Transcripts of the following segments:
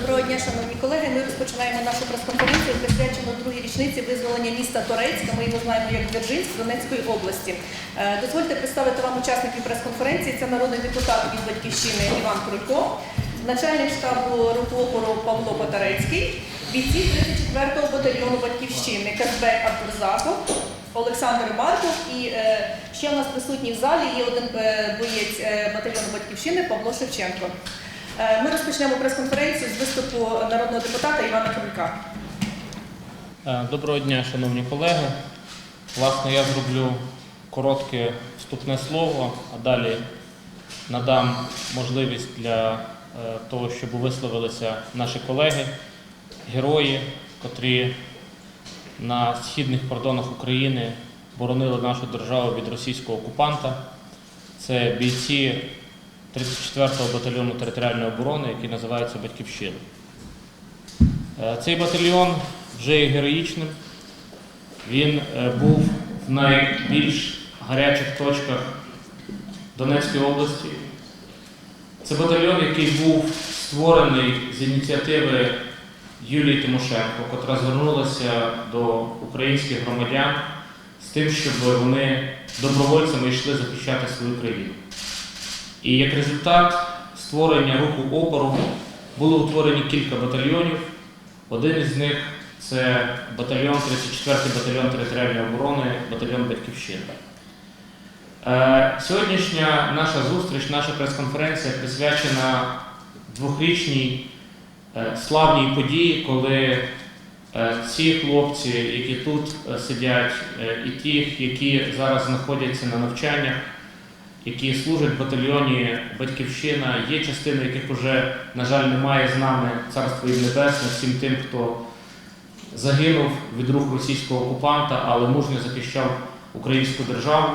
Доброго дня, шановні колеги. Ми розпочинаємо нашу прес-конференцію, присвячену другій річниці визволення міста Торецька. Ми його знаємо як Дзержинськ Донецької області. Е, Дозвольте представити вам учасників прес-конференції. Це народний депутат від батьківщини Іван Крулько, начальник штабу руху опору Павло Потарецький, бійці 34-го батальйону батьківщини Казбек Абдурзаков, Олександр Марков і е, ще у нас присутній в залі є один е, боєць батальйону батьківщини Павло Шевченко. Е, Ми розпочнемо прес-конференцію з виступу народного депутата Івана Крулька. Е, Доброго дня, шановні колеги. Власне, я зроблю коротке вступне слово, а далі надам можливість для е, того, щоб висловилися наші колеги, герої, котрі на східних кордонах України боронили нашу державу від російського окупанта. Це бійці 34-го батальйону територіальної оборони, який називається Батьківщина. Е, Цей батальйон вже є героїчним. Він е, був в найбільш гарячих точках Донецької області. Це батальйон, який був створений з ініціативи Юлії Тимошенко, котра звернулася до українських громадян з тим, щоб вони добровольцями йшли захищати свою країну. І як результат створення руху опору було утворені кілька батальйонів. Один із них це батальйон 34-й батальйон територіальної оборони, батальйон Батьківщина. Е, Сьогоднішня наша зустріч, наша прес-конференція присвячена двохрічній е, славній події, коли е, ці хлопці, які тут сидять, і ті, які зараз знаходяться на навчаннях, які служать в батальйоні Батьківщина, є частини, яких вже, на жаль, немає з нами царство їм небесне, всім тим, хто загинув від рук російського окупанта, але мужньо захищав українську державу.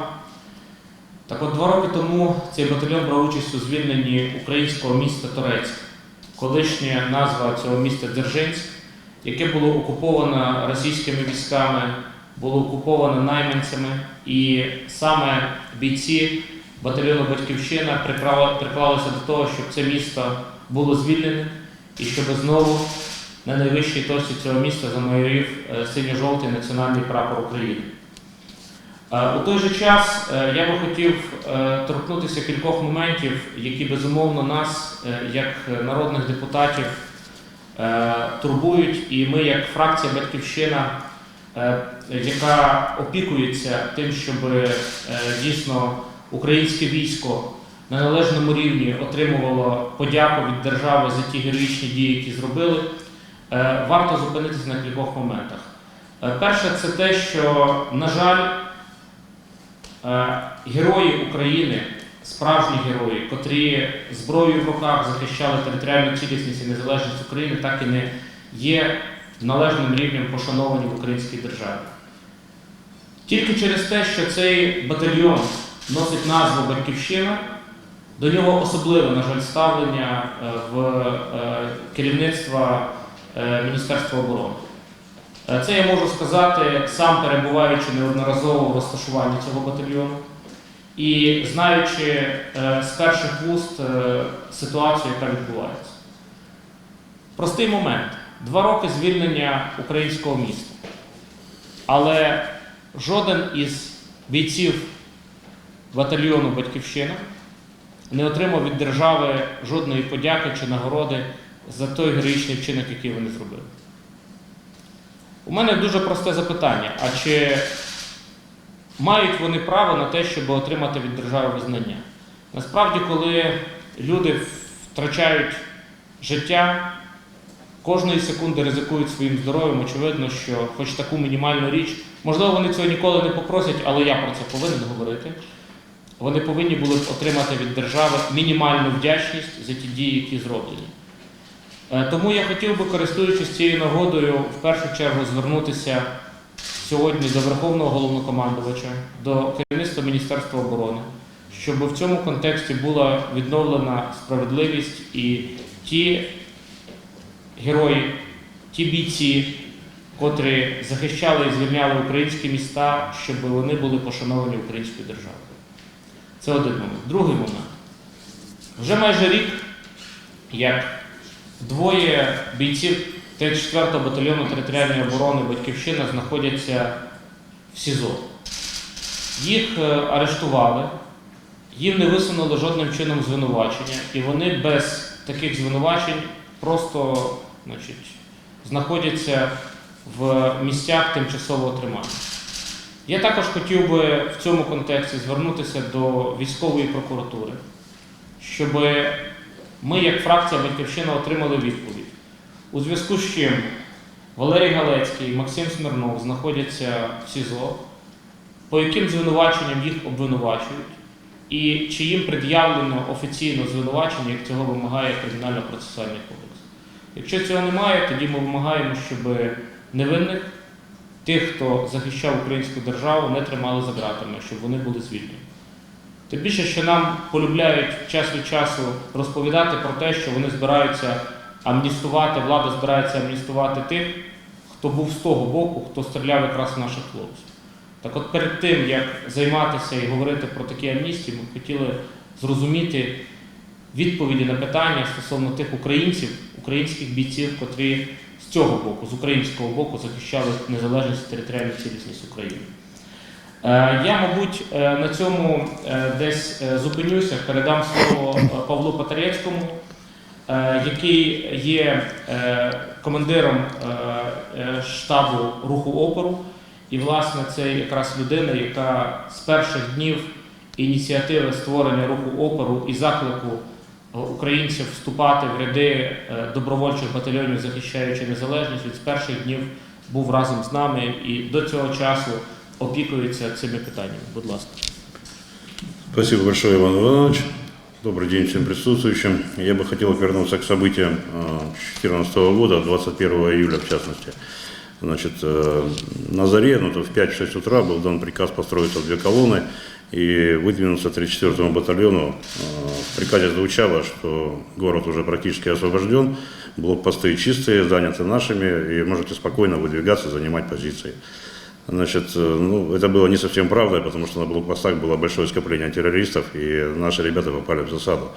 Так от два роки тому цей батальйон брав участь у звільненні українського міста Торецьк, колишня назва цього міста Дзержинськ, яке було окуповано російськими військами, було окуповано найманцями, і саме бійці батальйону Батьківщина приклалися до того, щоб це місто було звільнене і щоб знову на найвищій точці цього міста замайорів е, синьо-жовтий національний прапор України. Е, У той же час е, я би хотів торкнутися кількох моментів, які безумовно нас, як народних депутатів, турбують, і ми, як фракція Батьківщина, яка опікується тим, щоб дійсно українське військо на належному рівні отримувало подяку від держави за ті героїчні дії, які зробили, е, варто зупинитися на кількох моментах. Е, Перше, це те, що, на жаль, Е, Герої України, справжні герої, котрі зброєю в руках захищали територіальну цілісність і незалежність України, так і не є належним рівнем пошановані в українській державі. Тільки через те, що цей батальйон носить назву Батьківщина, до нього особливе, на жаль, ставлення е, в е, керівництва е, Міністерства оборони. Це я можу сказати, сам перебуваючи неодноразово в розташуванні цього батальйону і знаючи з перших вуст ситуацію, яка відбувається. Простий момент: два роки звільнення українського міста. Але жоден із бійців батальйону Батьківщина не отримав від держави жодної подяки чи нагороди за той героїчний вчинок, який вони зробили. У мене дуже просте запитання: а чи мають вони право на те, щоб отримати від держави визнання? Насправді, коли люди втрачають життя, кожної секунди ризикують своїм здоров'ям, очевидно, що хоч таку мінімальну річ, можливо, вони цього ніколи не попросять, але я про це повинен говорити. Вони повинні були отримати від держави мінімальну вдячність за ті дії, які зроблені. Е, Тому я хотів би, користуючись цією нагодою, в першу чергу звернутися сьогодні до Верховного головнокомандувача, до керівництва Міністерства оборони, щоб в цьому контексті була відновлена справедливість і ті герої, ті бійці, котрі захищали і звільняли українські міста, щоб вони були пошановані українською державою. Це один момент. Другий момент. Вже майже рік, як Двоє бійців 34-го батальйону територіальної оборони Батьківщина знаходяться в СІЗО. Їх е, арештували, їм не висунули жодним чином звинувачення, і вони без таких звинувачень просто значить, знаходяться в місцях тимчасового тримання. Я також хотів би в цьому контексті звернутися до військової прокуратури, щоб ми, як фракція Батьківщина, отримали відповідь. У зв'язку з чим Валерій Галецький і Максим Смирнов знаходяться в СІЗО, по яким звинуваченням їх обвинувачують, і чи їм пред'явлено офіційно звинувачення, як цього вимагає Кримінально-процесуальний кодекс. Якщо цього немає, тоді ми вимагаємо, щоб невинних, тих, хто захищав українську державу, не тримали за ґратами, щоб вони були звільнені. Тим більше, що нам полюбляють час від часу розповідати про те, що вони збираються амністувати, влада збирається амністувати тих, хто був з того боку, хто стріляв якраз в наших хлопців. Так от перед тим, як займатися і говорити про такі амністії, ми хотіли зрозуміти відповіді на питання стосовно тих українців, українських бійців, котрі з цього боку, з українського боку, захищали незалежність і територіальну цілісність України. Е, Я, мабуть, е, на цьому е, десь зупинюся, передам слово Павлу Патарецькому, який є командиром штабу руху опору. І, власне, це якраз людина, яка з перших днів ініціативи створення руху опору і заклику українців вступати в ряди е, добровольчих батальйонів, захищаючи незалежність, від з перших днів був разом з нами і до цього часу опікується цими питаннями. Будь ласка. Спасибо большое, Иван Иванович. Добрый день всем присутствующим. Я бы хотел вернуться к событиям 2014 года, 21 июля в частности. Значит, э, на заре, ну, то в 5-6 утра был дан приказ построиться в две колонны И выдвинуться 34-му батальону. Э, В приказе звучало, что город уже практически освобожден, блокпосты чистые, заняты нашими, и можете спокойно выдвигаться, занимать позиции. Значит, э, ну, это было не совсем правда, потому что на блокпостах было большое скопление террористов, и наши ребята попали в засаду.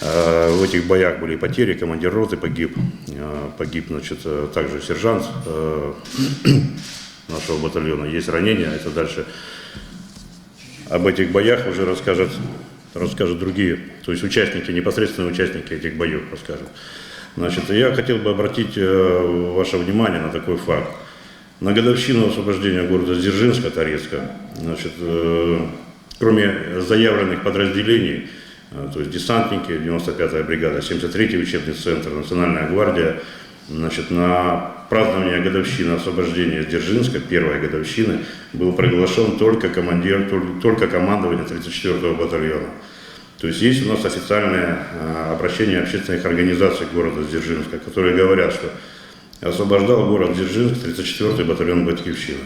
Э, В этих боях были потери, командир роты погиб, погиб, значит, также сержант нашего батальона. Есть ранения, это дальше об этих боях уже расскажут, расскажут другие, то есть участники, непосредственные участники этих боев расскажут. Значит, я хотел бы обратить э, ваше внимание на такой факт. На годовщину освобождения города Дзержинска, Торецка, значит, э, кроме заявленных подразделений, э, то есть десантники, 95-я бригада, 73-й учебный центр, Национальная гвардия, значит, на празднование годовщины освобождения Дзержинска, первой годовщины, был приглашен только командир, тол- только командование 34-го батальона. То есть есть у нас официальное э, обращение общественных организаций города Дзержинска, которые говорят, что освобождал город Дзержинск 34-й батальон Батькивщина.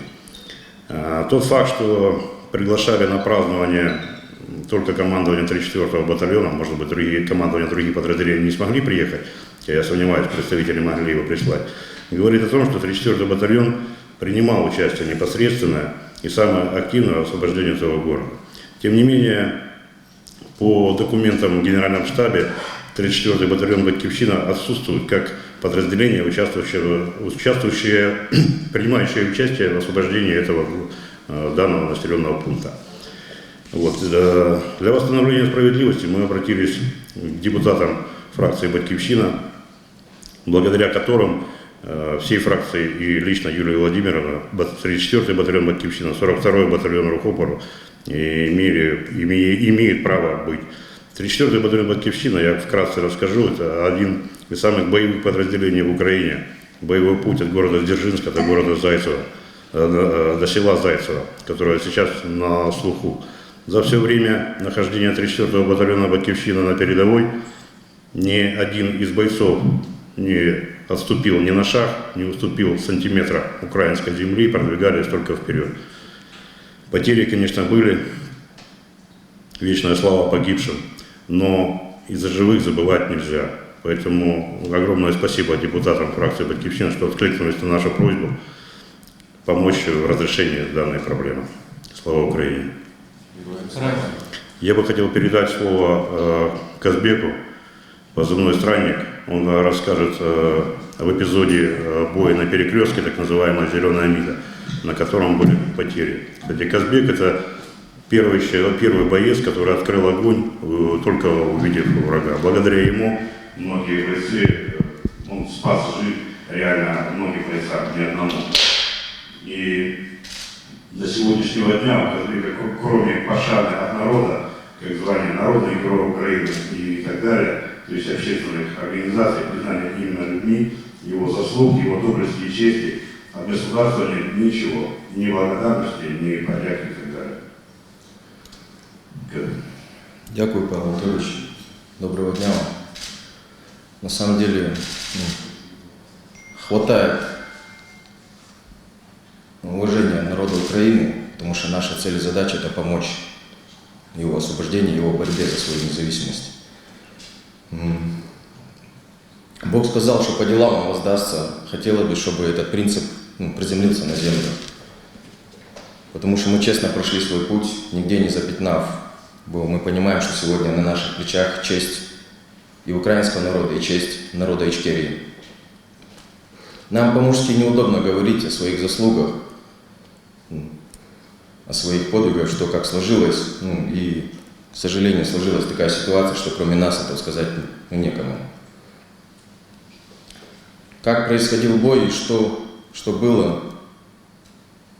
А, Тот факт, что приглашали на празднование только командование 34-го батальона, может быть, другие командования других подразделений не смогли приехать, я сомневаюсь, представители могли его прислать, говорит о том, что 34-й батальон принимал участие непосредственно и самое активное в освобождении этого города. Тем не менее, по документам в Генеральном штабе 34-й батальон Батькивщина отсутствует как подразделение, участвующее, участвующее, принимающее участие в освобождении этого э, данного населенного пункта. Вот. э, Для восстановления справедливости мы обратились к депутатам фракции «Батькивщина», благодаря которым всей фракции и лично Юлия Владимировна, бат- 34-й батальон «Батькивщина», 42-й батальон «Рухопору» имели, име- имеет право быть. 34-й батальон «Батькивщина», я вкратце расскажу, это один из самых боевых подразделений в Украине. Боевой путь от города Дзержинска до города Зайцева, э, до села Зайцева, которое сейчас на слуху. За все время нахождения 34-го батальона «Батькивщина» на передовой ни один из бойцов не отступил ни на шаг, не уступил сантиметра украинской земли, продвигались только вперед. Потери, конечно, были, вечная слава погибшим, но из-за живых забывать нельзя. Поэтому огромное спасибо депутатам фракции «Батькивщина», что откликнулись на нашу просьбу помочь в разрешении данной проблемы. Слава Украине! Я бы хотел передать слово э, Казбеку, позывной странник. Он э, расскажет э, об эпизоде э, боя на перекрестке, так называемая «Зеленая миля», на котором были потери. Кстати, Казбек – это первый, первый боец, который открыл огонь, только увидев врага. Благодаря ему многие бойцы, он спас жизнь реально многих бойцах, не одному. И до сегодняшнего дня, Казбека, кр- кроме пошаны от народа, как звание Народный герой Украины и так далее, то есть общественных организаций, признания именно людьми, его заслуг, его доблести и чести, от государства нет ничего, ни благодарности, ни подяки и так далее. К- Дякую, Павел Анатольевич. Доброго дня вам. На самом деле ну, хватает уважения народа Украины, потому что наша цель и задача – это помочь его освобождению, его борьбе за свою независимость. Бог сказал, что по делам он воздастся. Хотела бы, чтобы этот принцип ну, приземлился на землю. Потому что мы честно прошли свой путь, нигде не запятнав. Мы понимаем, что сегодня на наших плечах честь и украинского народа, и честь народа Ичкерии. Нам по-мужски неудобно говорить о своих заслугах, о своих подвигах, что как сложилось. Ну, и, к сожалению, сложилась такая ситуация, что кроме нас это сказать ну, некому. Как происходил бой и что, что было,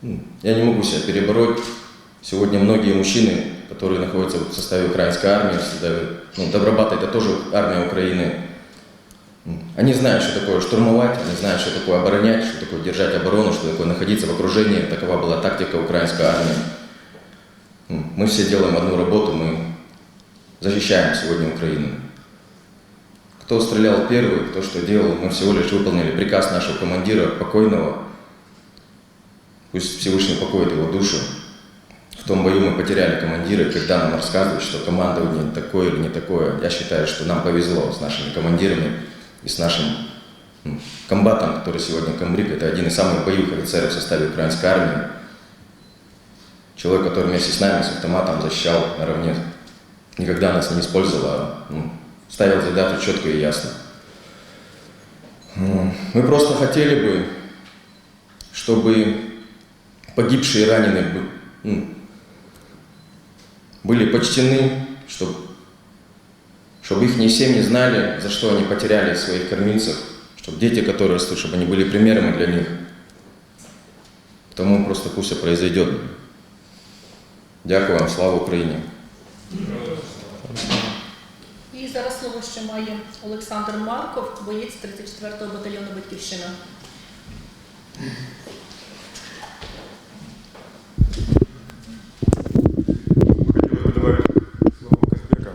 ну, я не могу себя перебороть. Сегодня многие мужчины, которые находятся в составе украинской армии, в составе, ну, Добробат это тоже армия Украины, М, они знают, что такое штурмовать, они знают, что такое оборонять, что такое держать оборону, что такое находиться в окружении. Такова была тактика украинской армии. Мы все делаем одну работу, мы защищаем сегодня Украину. Кто стрелял первый, кто что делал, мы всего лишь выполнили приказ нашего командира, покойного. Пусть Всевышний покоит его душу. В том бою мы потеряли командира, когда нам рассказывают, что командование такое или не такое, я считаю, что нам повезло с нашими командирами и с нашим комбатом, который сегодня комбриг. Это один из самых боевых офицеров в составе украинской армии. Человек, который вместе с нами, с автоматом защищал наравне. Никогда нас не использовал, а ну, ставил задачу четко и ясно. Мы просто хотели бы, чтобы погибшие и раненые ну, были почтены, чтобы, чтобы их семьи знали, за что они потеряли своих кормильцев, чтобы дети, которые растут, чтобы они были примерами для них. Тому просто пусть это произойдет. Дякую вам, слава Україні! І зараз слово ще має Олександр Марков, боєць 34-го батальйону Батьківщина. Хотелось бы добавить слово Казбека,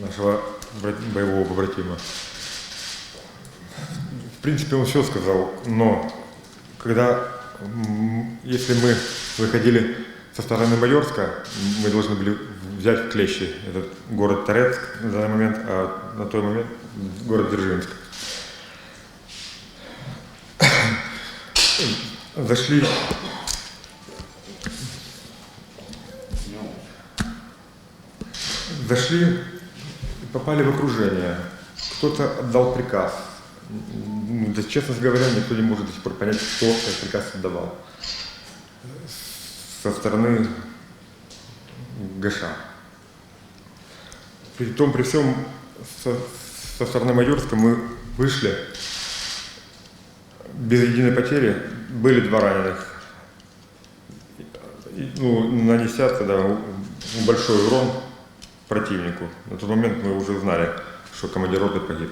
нашего брат- боевого побратима. В принципе, он все сказал, но когда, м, если мы выходили со стороны Майорска, мы должны были взять в клещи этот город Торецк на данный момент, а на тот момент город Дзержинск. Зашли Зашли попали в окружение. Кто-то отдал приказ. Да, честно говоря, никто не может до сих пор понять, кто этот приказ отдавал. Со стороны ГШ. При том, при всем, со, со стороны Майорска мы вышли без единой потери. Были два раненых. Ну, нанеся тогда большой урон противнику. На тот момент мы уже знали, что командир роты погиб.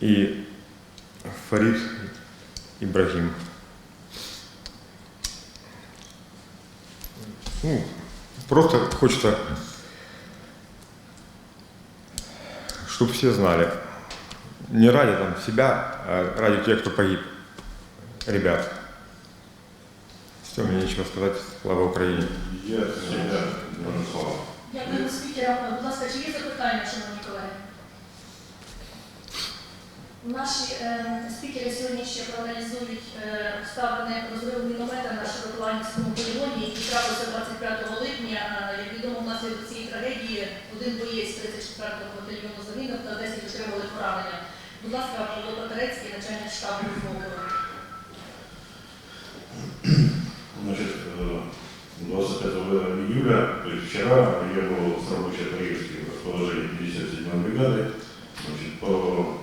И Фарид Ибрагим. Ну, просто хочется, чтобы все знали. Не ради там себя, а ради тех, кто погиб. Ребят. Все, мне нечего сказать. Слава Украине. Я всегда говорю слово. Дякую спікерам. Будь ласка, чи є запитання, шановні колеги? Наші е, спікери сьогодні ще проаналізують е, обставини розриву міномета на Широколанівському полігоні, який трапився 25 липня. Е, Як відомо, внаслідок цієї трагедії один боєць 34-го батальйону загинув та 10 отримали поранення. Будь ласка, Павло Татарецький, начальник штабу оборони. Значит, э, 25 июля, то есть вчера, я был с рабочей поездки в расположении 57-й бригады. Значит, по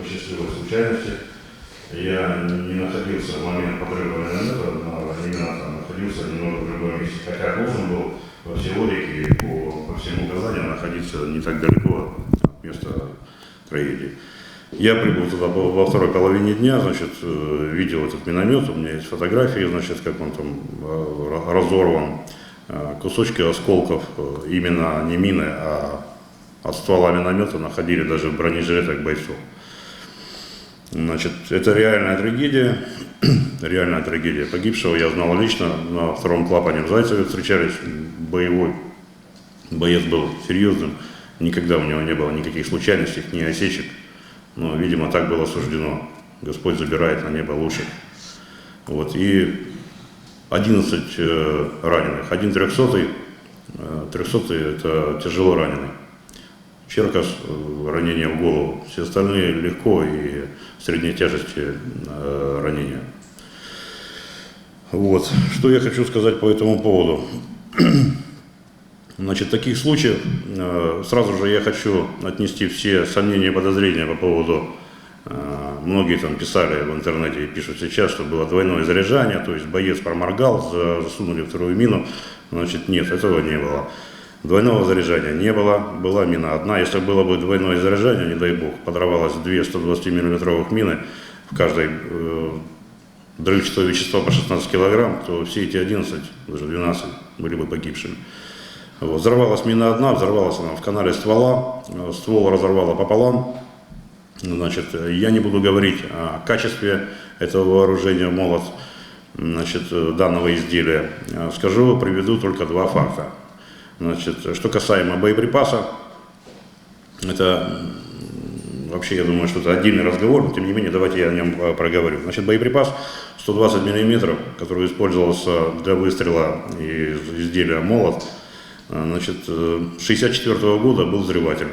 по счастливой случайности я не находился в момент подрыва миномета на именно находился немного в другом месте. Хотя должен был во всеорике и по, по всем указаниям находиться не так далеко от места трагедии. Я прибыл туда во второй половине дня, значит, э, видел этот миномет, у меня есть фотографии, значит, как он там э, ра- разорван, Э, кусочки осколков, именно не мины, а от ствола миномета находили даже в бронежилетах бойцов. Значит, это реальная трагедия, реальная трагедия. Погибшего я знал лично, на втором клапане в Зайцеве встречались, боевой боец был серьезным, никогда у него не было никаких случайностей, ни осечек. Но, видимо, так было суждено. Господь забирает на небо лучших. Вот, и 11 э, раненых. Один трехсотый, э, трехсотый это тяжело раненый. Черкас, э, ранение в голову. Все остальные легко и средней тяжести э, ранения. Вот. Что я хочу сказать по этому поводу. Значит, таких случаев, э, сразу же я хочу отнести все сомнения и подозрения по поводу, э, многие там писали в интернете и пишут сейчас, что было двойное заряжание, то есть боец проморгал, за- засунули вторую мину. Значит, нет, этого не было. Двойного заряжания не было, была мина одна. Если было бы двойное заряжание, не дай бог, подорвалось две 120 миллиметровых мины, в каждой э, взрывчатое вещество по 16 килограмм, то все эти 11, даже 12 были бы погибшими. Вот. Взорвалась мина одна, взорвалась она в канале ствола, э, ствол разорвало пополам. Значит, я не буду говорить о качестве этого вооружения молот, значит, э, данного изделия. Э, Скажу, приведу только два факта. Значит, что касаемо боеприпаса, это вообще, я думаю, что это отдельный разговор, но тем не менее, давайте я о нем э, проговорю. Значит, боеприпас 120 миллиметров, который использовался для выстрела из изделия молот, э, значит, 64 года был взрыватель.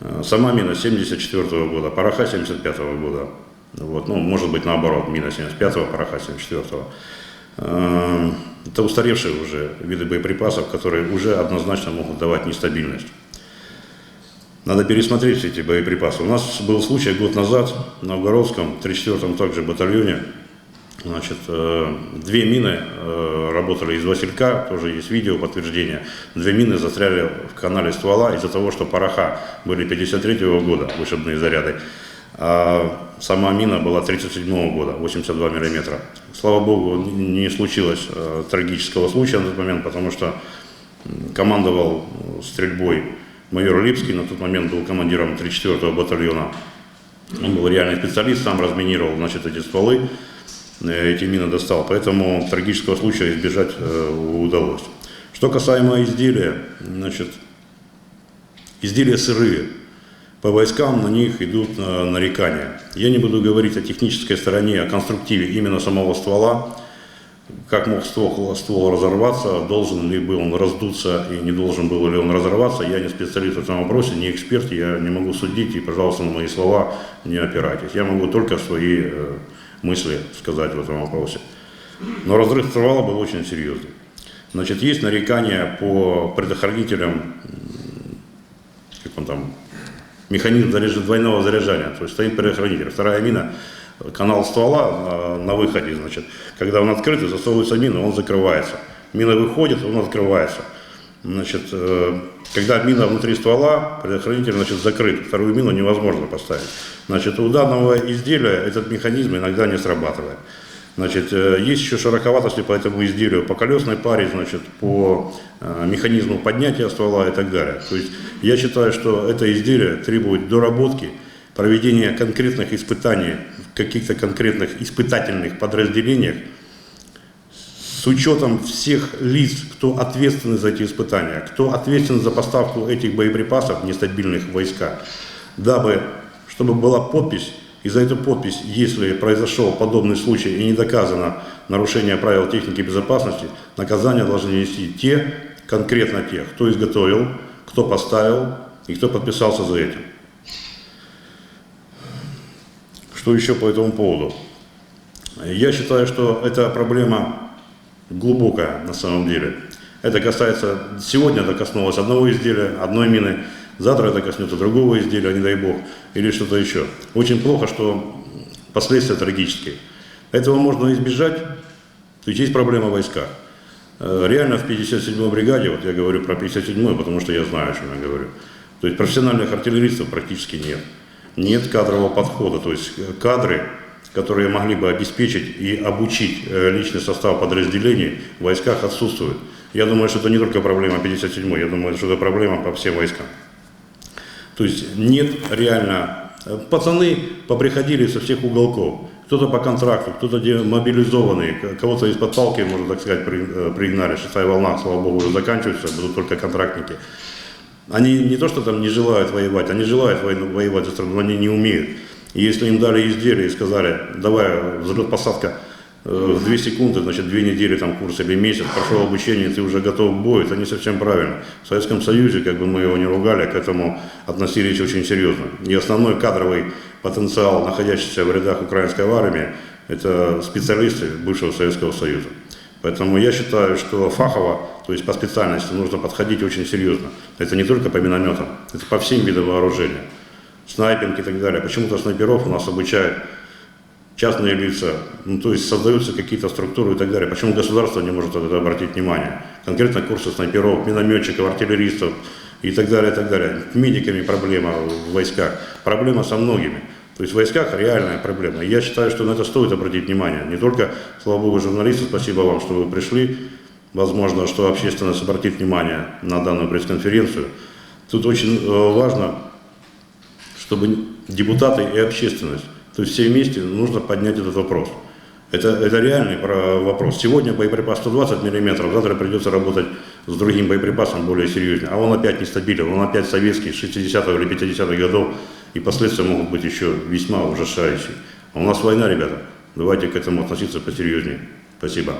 Э, Сама мина 74 года, пороха 75 года. Вот, ну, может быть, наоборот, мина 75 пороха 74 Э, Это устаревшие уже виды боеприпасов, которые уже однозначно могут давать нестабильность. Надо пересмотреть все эти боеприпасы. У нас был случай год назад в Новгородском, 34-м также батальоне. Значит, э, две мины э, работали из Василька, тоже есть видео подтверждение. Две мины застряли в канале ствола из-за того, что пороха были 53 года, вышибные заряды. А сама мина была 37 года, 82 миллиметра. Слава богу, не случилось э, трагического случая на тот момент, потому что командовал э, стрельбой майор Липский, на тот момент был командиром 34-го батальона. Он был реальный специалист, сам разминировал значит, эти стволы, э, эти мины достал, поэтому трагического случая избежать удалось. Что касаемо изделия, значит, изделия сырые, по войскам на них идут э, нарекания. Я не буду говорить о технической стороне, о конструктиве именно самого ствола, как мог ствол, ствол разорваться, должен ли был он раздуться и не должен был ли он разорваться. Я не специалист в этом вопросе, не эксперт, я не могу судить, и, пожалуйста, на мои слова не опирайтесь. Я могу только свои э, мысли сказать в этом вопросе. Но разрыв ствола был очень серьезный. Значит, есть нарекания по предохранителям, как он там, механизм заряжа- двойного заряжания, то есть стоит предохранитель. Вторая мина, канал ствола на, на выходе, значит, когда он открыт засовывается мина, он закрывается. Мина выходит, он открывается. Значит, э, когда мина внутри ствола, предохранитель значит, закрыт, вторую мину невозможно поставить. Значит, у данного изделия этот механизм иногда не срабатывает. Значит, э, есть еще широковатости по этому изделию, по колесной паре, значит, по э, механизму поднятия ствола и так далее. То есть я считаю, что это изделие требует доработки, проведения конкретных испытаний в каких-то конкретных испытательных подразделениях с учетом всех лиц, кто ответственны за эти испытания, кто ответственен за поставку этих боеприпасов нестабильных войсках, дабы, чтобы была подпись И за эту подпись, если произошел подобный случай и не доказано нарушение правил техники безопасности, наказание должны нести те, конкретно те, кто изготовил, кто поставил и кто подписался за этим. Что еще по этому поводу? Я считаю, что эта проблема глубокая на самом деле. Это касается, сегодня это коснулось одного изделия, одной мины, завтра это коснется другого изделия, не дай бог, или что-то еще. Очень плохо, что последствия трагические. Этого можно избежать, то есть есть проблема в войсках. Э, Реально в 57-й бригаде, вот я говорю про 57-ю, потому что я знаю, о чем я говорю, то есть профессиональных артиллеристов практически нет. Нет кадрового подхода, то есть э, кадры, которые могли бы обеспечить и обучить э, личный состав подразделений в войсках отсутствуют. Я думаю, что это не только проблема 57-й, я думаю, что это проблема по всем войскам. То есть нет реально... э, Пацаны поприходили со всех уголков. Кто-то по контракту, кто-то мобилизованный, кого-то из-под палки, можно так сказать, э, пригнали. Шестая волна, слава богу, уже заканчивается, будут только контрактники. Они не то, что там не желают воевать, они желают воевать за страну, но они не умеют. И если им дали изделие и сказали, давай, взлет-посадка э, в 2 секунды, значит, две недели там курс или месяц, прошел обучение, ты уже готов к бою, это не совсем правильно. В Советском Союзе, как бы мы его не ругали, к этому относились очень серьезно. И основной кадровый потенциал, находящийся в рядах украинской армии, это специалисты бывшего Советского Союза. Поэтому я считаю, что фахово, то есть по специальности, нужно подходить очень серьезно. Это не только по минометам, это по всем видам вооружения. Снайпинг и так далее. Почему-то снайперов у нас обучают частные лица, ну, то есть создаются какие-то структуры и так далее. Почему государство не может это обратить внимание? Конкретно курсы снайперов, минометчиков, артиллеристов и так далее, и так далее. Медиками проблема в войсках, проблема со многими. То есть в войсках реальная проблема. Я считаю, что на это стоит обратить внимание. Не только, слава богу, журналисты, спасибо вам, что вы пришли. Возможно, что общественность обратит внимание на данную пресс-конференцию. Тут очень э, важно чтобы депутаты и общественность, то есть все вместе нужно поднять этот вопрос. Это, это реальный про- вопрос. Сегодня боеприпас 120 миллиметров, завтра придется работать с другим боеприпасом более серьезно. А он опять нестабилен, он опять советский, 60-х или 50-х годов, и последствия могут быть еще весьма ужасающие. А у нас война, ребята. Давайте к этому относиться посерьезнее. Спасибо.